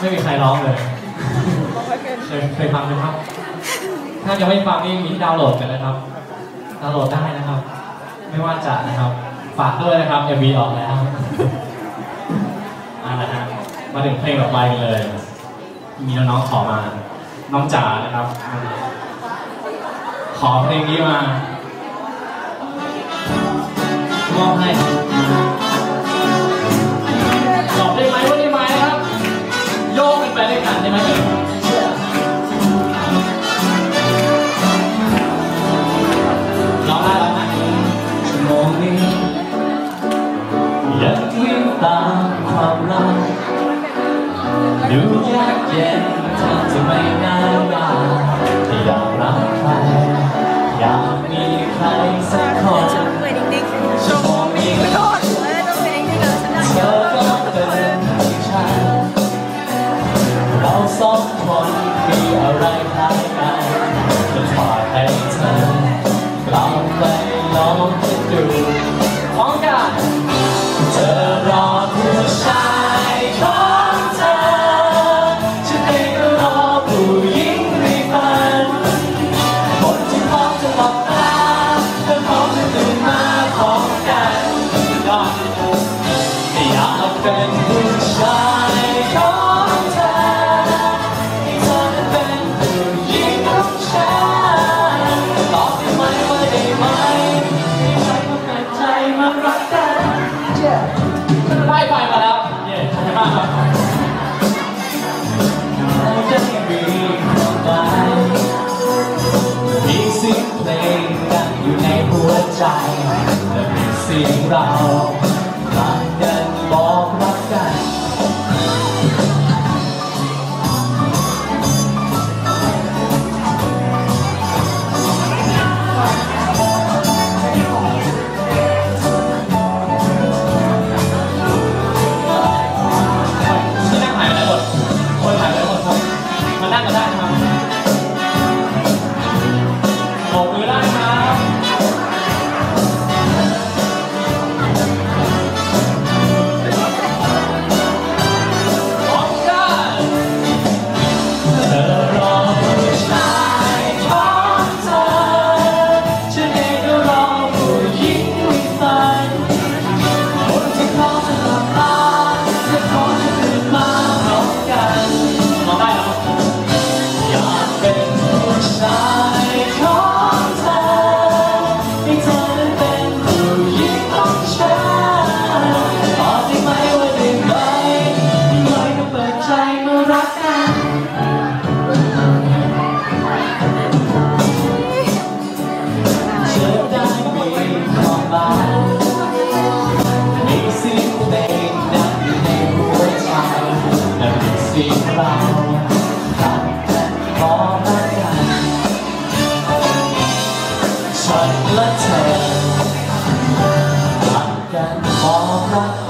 ไม่มีใครร้องเลยเคยเคยฟังไหมครับ ถ้ายังไม่ฟังนี่มีดาวน์โหลดกันนะครับ ดาวน์โหลดได้นะครับ ไม่ว่าจะนะครับ ฝากด้วยนะครับ MV ออกแล้วอ่านะฮะมาถึงเพลงต่อไปกันเลย มีน้องๆขอมา น้องจ๋านะครับ ขอเพลงนี้มามอบให้ เย็นเธอจะไม่น่ารักอยากรักใคร อยากมีใครสักคนชอบเลยนิ่งๆชั่วโมงนี้โทษเออต้องเป็นนิ่งๆเลยฉันได้เธอก็เป็นที่ฉันเราสองคนมีอะไร เป็นผู้ชายของเธอให้เธอนั้นเป็นผู้หญิงของฉันตอบได้ไหมว่าได้ไหมให้ฉันมาเปิดใจมารักกันไปไปมาแล้วเย้ขอบคุณมากครับเราจะมีความหมายมีเสียงเพลงดังอยู่ในหัวใจและมีเสียงเรา และเธอผ่านกันบอกรัก